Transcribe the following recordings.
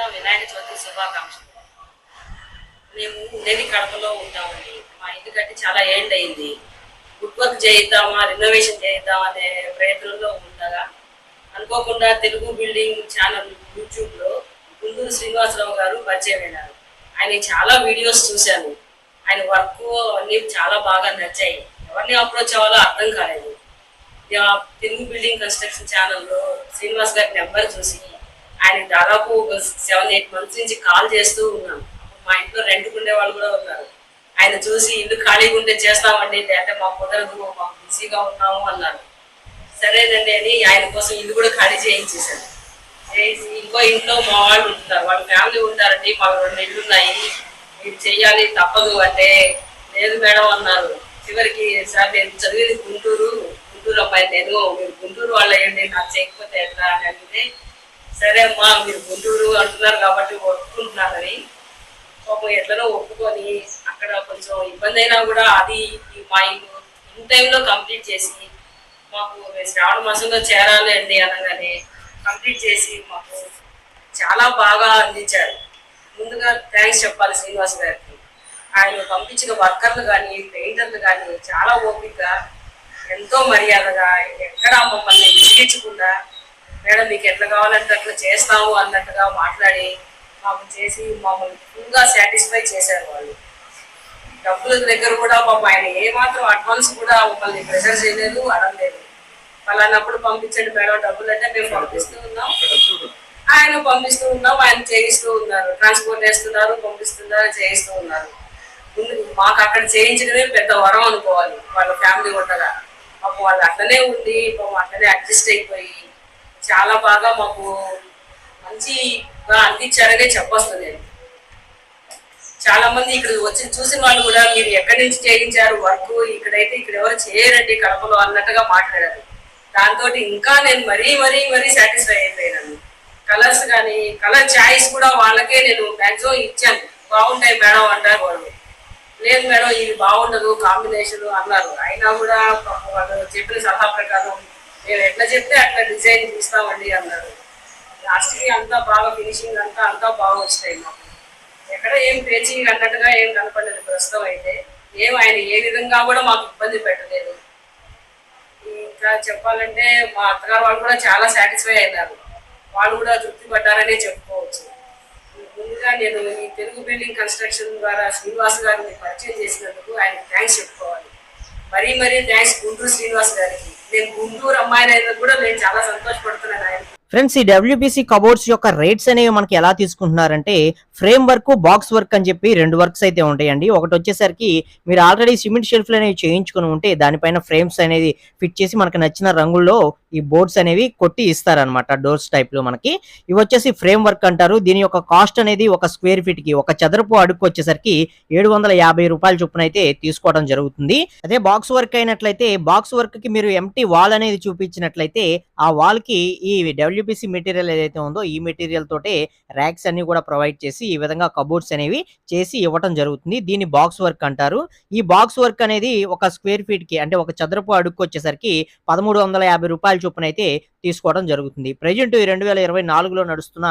కూడా వినాయక చవితి శుభాకాంక్షలు. మేము ఉండేది కడపలో ఉంటామండి. మా ఇంటి కట్టి చాలా ఏండ్ అయింది. వుడ్ వర్క్ చేయిద్దామా రినోవేషన్ చేయిద్దాం అనే ప్రయత్నంలో ఉండగా అనుకోకుండా తెలుగు బిల్డింగ్ ఛానల్ యూట్యూబ్లో గుండూరు శ్రీనివాసరావు గారు పరిచయం అయినారు. ఆయన చాలా వీడియోస్ చూశాను. ఆయన వర్క్ అన్నీ చాలా బాగా నచ్చాయి. ఎవరిని అప్రోచ్ అవ్వాలో అర్థం కాలేదు. ఇక తెలుగు బిల్డింగ్ కన్స్ట్రక్షన్ ఛానల్లో శ్రీనివాస్ గారి నెంబర్ చూసి ఆయన దాదాపు ఒక సెవెన్ ఎయిట్ మంత్స్ నుంచి కాల్ చేస్తూ ఉన్నాను మా ఇంట్లో రెంట్కు ఉండే వాళ్ళు కూడా ఉన్నారు. ఆయన చూసి ఇల్లు ఖాళీగా ఉంటే చేస్తామండి అంటే మా కుదరదు మాకు బిజీగా ఉన్నాము అన్నారు. సరేనండి అని ఆయన కోసం ఇల్లు కూడా ఖాళీ చేయించేశాను చేసి ఇంకో ఇంట్లో మా వాళ్ళు ఉంటున్నారు వాళ్ళ ఫ్యామిలీ ఉంటారండి మాకు రెండు ఇల్లు ఉన్నాయి. మీరు చెయ్యాలి తప్పదు అంటే లేదు మేడం అన్నారు. చివరికి సార్ నేను చదివేది గుంటూరు గుంటూరు అమ్మాయి నేను మీరు గుంటూరు వాళ్ళు అయ్యండి నాకు చేయకపోతే ఎట్లా అని అంటే సరే అమ్మా మీరు గుంటూరు అంటున్నారు కాబట్టి ఒప్పుకుంటున్నారని. పాపం ఎట్లనో ఒప్పుకొని అక్కడ కొంచెం ఇబ్బంది అయినా కూడా అది మా ఇల్లు ఇన్ టైంలో కంప్లీట్ చేసి మాకు శ్రావణ మాసంలో చేరాలి అండి అనగానే కంప్లీట్ చేసి మాకు చాలా బాగా అందించారు. ముందుగా థ్యాంక్స్ చెప్పాలి శ్రీనివాస్ గారికి. ఆయన పంపించిన వర్కర్లు కానీ పెయింటర్లు కానీ చాలా ఓపికగా ఎంతో మర్యాదగా ఎక్కడా మమ్మల్ని విసిగించకుండా మేడం మీకు ఎట్లా కావాలంటే అట్లా చేస్తాము అన్నట్టుగా మాట్లాడి మాకు చేసి మమ్మల్ని ఫుల్గా సాటిస్ఫై చేశారు వాళ్ళు. డబ్బుల దగ్గర కూడా పాపం ఆయన ఏమాత్రం అడ్వాన్స్ కూడా మమ్మల్ని ప్రెషర్ చేయలేదు అడగలేదు. ఫలానప్పుడు పంపించండి మేడం డబ్బులు అంటే మేము పంపిస్తూ ఉన్నాం. ఆయన పంపిస్తూ ఉన్నాం ఆయన చేయిస్తూ ఉన్నారు. ట్రాన్స్పోర్ట్ చేస్తున్నారు పంపిస్తున్నారు చేయిస్తూ ఉన్నారు. మాకు అక్కడ చేయించడమే పెద్ద వరం అనుకోవాలి వాళ్ళ ఫ్యామిలీ ఉండగా పాపం వాళ్ళు అట్లనే ఉండి పాపం అట్లనే అడ్జస్ట్ అయిపోయి చాలా బాగా మాకు మంచిగా అందించారనే చెప్పొస్తుంది. నేను చాలా మంది ఇక్కడ వచ్చి చూసిన వాళ్ళు కూడా మీరు ఎక్కడి నుంచి చేయించారు వర్క్? ఇక్కడైతే ఇక్కడ ఎవరు చేయరండి కడపలో అన్నట్టుగా మాట్లాడారు. దాంతో ఇంకా నేను మరీ మరీ మరీ సాటిస్ఫై అయిపోయినాను. కలర్స్ కానీ కలర్ చాయిస్ కూడా వాళ్ళకే నేను మ్యాక్సిమం ఇచ్చాను. బాగుంటాయి మేడం అంటారు వాళ్ళు. లేదు మేడం ఇది బాగుండదు కాంబినేషన్ అన్నారు. అయినా కూడా వాళ్ళు చెప్పిన సలహా ప్రకారం మేము ఎట్లా చెప్తే అట్లా డిజైన్ తీస్తామండి అన్నారు. లాస్ట్కి అంతా బాగా ఫినిషింగ్ అంతా అంతా బాగా వచ్చినాయి మాకు. ఎక్కడ ఏం పేచింగ్ అన్నట్టుగా ఏం కనపడలేదు ప్రస్తుతం అయితే. ఏం ఆయన ఏ విధంగా కూడా మాకు ఇబ్బంది పెట్టలేదు. ఇంకా చెప్పాలంటే మా అత్తగారు వాళ్ళు కూడా చాలా సాటిస్ఫై అయినారు. వాళ్ళు కూడా తృప్తి పడ్డారనే చెప్పుకోవచ్చు. ముందుగా నేను ఈ తెలుగు బిల్డింగ్ కన్స్ట్రక్షన్ ద్వారా శ్రీనివాస్ గారిని పరిచయం చేసినందుకు ఆయన థ్యాంక్స్ చెప్పుకోవాలి. మరీ మరీ థ్యాంక్స్ గుంటూరు శ్రీనివాస్ గారికి. నేను గుంటూరు అమ్మాయిని అయినా కూడా నేను చాలా సంతోషపడుతున్నాను ఆయన. ఫ్రెండ్స్ ఈ డబ్ల్యూబీసీ కబోర్డ్స్ యొక్క రేట్స్ అనేవి మనకి ఎలా తీసుకుంటున్నారంటే ఫ్రేమ్ వర్క్ బాక్స్ వర్క్ అని చెప్పి రెండు వర్క్స్ అయితే ఉంటాయండి. ఒకటి వచ్చేసరికి మీరు ఆల్రెడీ సిమెంట్ షెల్ఫ్లు అనేవి చేయించుకుని ఉంటే దానిపైన ఫ్రేమ్స్ అనేది ఫిట్ చేసి మనకు నచ్చిన రంగుల్లో ఈ బోర్డ్స్ అనేవి కొట్టి ఇస్తారనమాట డోర్స్ టైప్లో మనకి. ఇవి వచ్చేసి ఫ్రేమ్ వర్క్ అంటారు. దీని యొక్క కాస్ట్ అనేది ఒక స్క్వేర్ ఫీట్కి ఒక చదరపు అడుగు వచ్చేసరికి ఏడు వందల యాభై రూపాయల చొప్పున అయితే తీసుకోవడం జరుగుతుంది. అదే బాక్స్ వర్క్ అయినట్లయితే బాక్స్ వర్క్కి మీరు ఎంటీ వాల్ అనేది చూపించినట్లయితే ఆ వాల్కి డబ్ల్యూ డబ్ల్యూపీసీ మెటీరియల్ ఏదైతే ఉందో ఈ మెటీరియల్ తోటే ర్యాక్స్ అన్ని కూడా ప్రొవైడ్ చేసి ఈ విధంగా కబోర్డ్స్ అనేవి చేసి ఇవ్వటం జరుగుతుంది. దీన్ని బాక్స్ వర్క్ అంటారు. ఈ బాక్స్ వర్క్ అనేది ఒక స్క్వేర్ ఫీట్కి అంటే ఒక చదరపు అడుగు వచ్చేసరికి పదమూడు వందల యాభై రూపాయల చొప్పున అయితే తీసుకోవడం జరుగుతుంది. ప్రజెంట్ ఈ రెండు వేల ఇరవై నాలుగులో నడుస్తున్న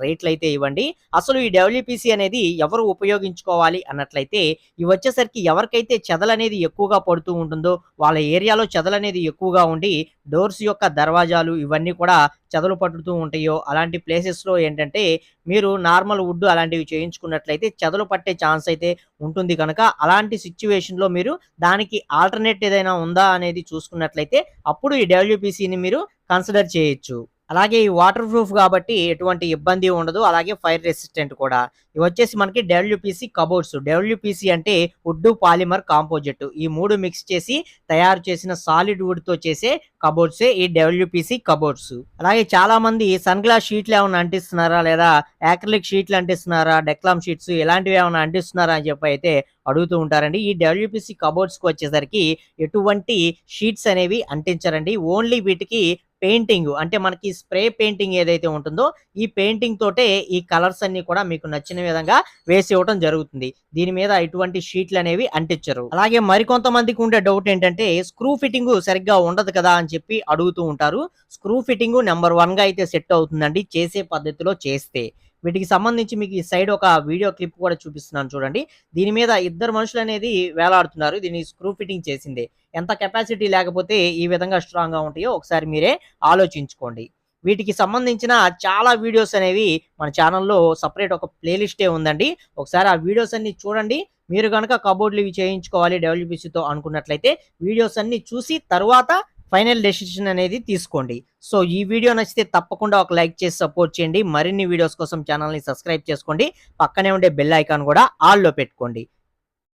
రేట్లు అయితే ఇవ్వండి. అసలు ఈ డబ్ల్యూపీసీ అనేది ఎవరు ఉపయోగించుకోవాలి అన్నట్లయితే ఇవి వచ్చేసరికి ఎవరికైతే చెదలు అనేది ఎక్కువగా పడుతూ ఉంటుందో వాళ్ళ ఏరియాలో చెదలు అనేది ఎక్కువగా ఉండి డోర్స్ యొక్క దర్వాజాలు ఇవన్నీ కూడా చెదలు పట్టుతూ ఉంటాయో అలాంటి ప్లేసెస్లో ఏంటంటే మీరు నార్మల్ వుడ్ అలాంటివి చేయించుకున్నట్లయితే చెదలు పట్టే ఛాన్స్ అయితే ఉంటుంది కనుక అలాంటి సిచ్యువేషన్లో మీరు దానికి ఆల్టర్నేట్ ఏదైనా ఉందా అనేది చూసుకున్నట్లయితే అప్పుడు ఈ డబ్ల్యూపీసీని మీరు కన్సిడర్ చేయొచ్చు. అలాగే ఈ వాటర్ ప్రూఫ్ కాబట్టి ఎటువంటి ఇబ్బంది ఉండదు. అలాగే ఫైర్ రెసిస్టెంట్ కూడా. ఇవి వచ్చేసి మనకి W P C cupboards W P C అంటే వుడ్ పాలిమర్ కాంపోజిట్ ఈ మూడు మిక్స్ చేసి తయారు చేసిన సాలిడ్ వుడ్తో చేసే కబోర్డ్సే ఈ డబ్ల్యూపీసీ కబోర్డ్స్ అలాగే చాలా మంది సన్ గ్లాస్ షీట్లు ఏమైనా అంటిస్తున్నారా? లేదా యాక్రిలిక్ షీట్లు అంటిస్తున్నారా? డెక్లామ్ షీట్స్ ఇలాంటివి ఏమైనా అంటిస్తున్నారా అని చెప్పి అయితే అడుగుతూ ఉంటారండి. ఈ డబ్ల్యూపీసీ కబోర్డ్స్కి వచ్చేసరికి ఎటువంటి షీట్స్ అనేవి అంటించారండి. ఓన్లీ వీటికి పెయింటింగ్. అంటే మనకి స్ప్రే పెయింటింగ్ ఏదైతే ఉంటుందో ఈ పెయింటింగ్ తోటే ఈ కలర్స్ అన్ని కూడా మీకు నచ్చిన విధంగా వేసి ఇవ్వడం జరుగుతుంది. దీని మీద ఎటువంటి షీట్లు అనేవి అంటించరు. అలాగే మరికొంతమందికి ఉండే డౌట్ ఏంటంటే స్క్రూ ఫిట్టింగ్ సరిగ్గా ఉండదు కదా అని చెప్పి అడుగుతూ ఉంటారు. స్క్రూ ఫిట్టింగ్ నెంబర్ వన్గా అయితే సెట్ అవుతుందండి చేసే పద్ధతిలో చేస్తే. వీటికి సంబంధించి మీకు ఈ సైడ్ ఒక వీడియో క్లిప్ కూడా చూపిస్తున్నాను చూడండి. దీని మీద ఇద్దరు మనుషులు అనేది వేలాడుతున్నారు. దీన్ని స్క్రూ ఫిట్టింగ్ చేసింది. ఎంత కెపాసిటీ లేకపోతే ఈ విధంగా స్ట్రాంగ్గా ఉంటాయో ఒకసారి మీరే ఆలోచించుకోండి. వీటికి సంబంధించిన చాలా వీడియోస్ అనేవి మన ఛానల్లో సపరేట్ ఒక ప్లేలిస్టే ఉందండి. ఒకసారి ఆ వీడియోస్ అన్ని చూడండి. మీరు కనుక కబోర్డ్లు ఇవి చేయించుకోవాలి డబ్ల్యూబీసీతో అనుకున్నట్లయితే వీడియోస్ అన్ని చూసి తర్వాత ఫైనల్ డెసిషన్ అనేది తీసుకోండి. సో ఈ వీడియో నచ్చితే తప్పకుండా ఒక లైక్ చేసి సపోర్ట్ చేయండి. మరిన్ని వీడియోస్ కోసం ఛానల్ని సబ్స్క్రైబ్ చేసుకోండి. పక్కనే ఉండే బెల్ ఐకాన్ కూడా ఆల్లో పెట్టుకోండి.